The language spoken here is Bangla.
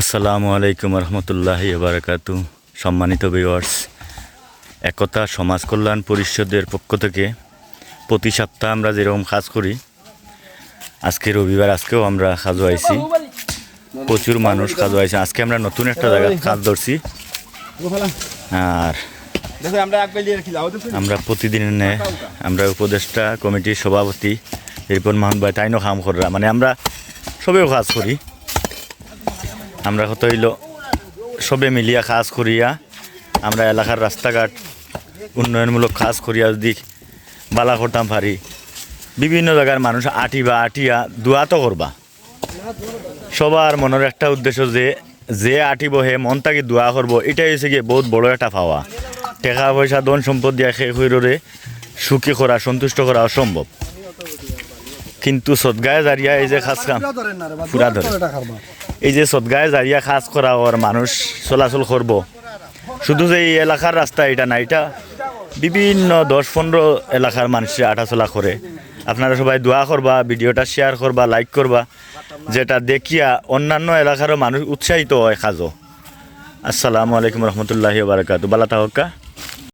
আসসালামু আলাইকুম রহমতুল্লাহ বারাকাতু। সম্মানিত ভিউয়ার্স একতা সমাজ কল্যাণ পরিষদের পক্ষ থেকে প্রতি সপ্তাহ আমরা যেরকম কাজ করি, আজকে রবিবার, আজকেও আমরা আইছি প্রচুর মানুষ আইছে আজকে আমরা নতুন একটা জায়গায় কাজ ধরছি। আর আমরা প্রতিদিন আমরা উপদেষ্টা, কমিটির সভাপতি এরপর মাহমুদ ভাই, তাইনও কাম করা মানে আমরা সবেও কাজ করি। আমরা কত হইল সবে মিলিয়া কাজ করিয়া আমরা এলাকার রাস্তাঘাট উন্নয়নমূলক কাজ করিয়া যদি বালা করতাম পারি। বিভিন্ন জায়গার মানুষ আটিবা আটিয়া দোয়া তো করবা। সবার মনের একটা উদ্দেশ্য যে যে আটিব হে মন তাকে দোয়া করব এটাই হচ্ছে গিয়ে বহুত বড় একটা পাওয়া। টাকা পয়সা ধন সম্পদ দিয়া শেষ হইরে সুখী করা সন্তুষ্ট করা অসম্ভব। কিন্তু সদগায় জারিয়া এই যে খাস কাম পুরা ধরে। এই যে সদগায় জারিয়া খাস করা ওর মানুষ চলাচল করব। শুধু যে এই এলাকার রাস্তা, এটা না, এটা বিভিন্ন দশ পনেরো এলাকার মানুষ আটাচলা করে। আপনারা সবাই দোয়া করবা, ভিডিওটা শেয়ার করবা লাইক করবা, যেটা দেখিয়া অন্যান্য এলাকারও মানুষ উৎসাহিত হয় কাজও। আসসালামু আলাইকুম রহমতুল্লাহি বারাকাতু বালা তাহকা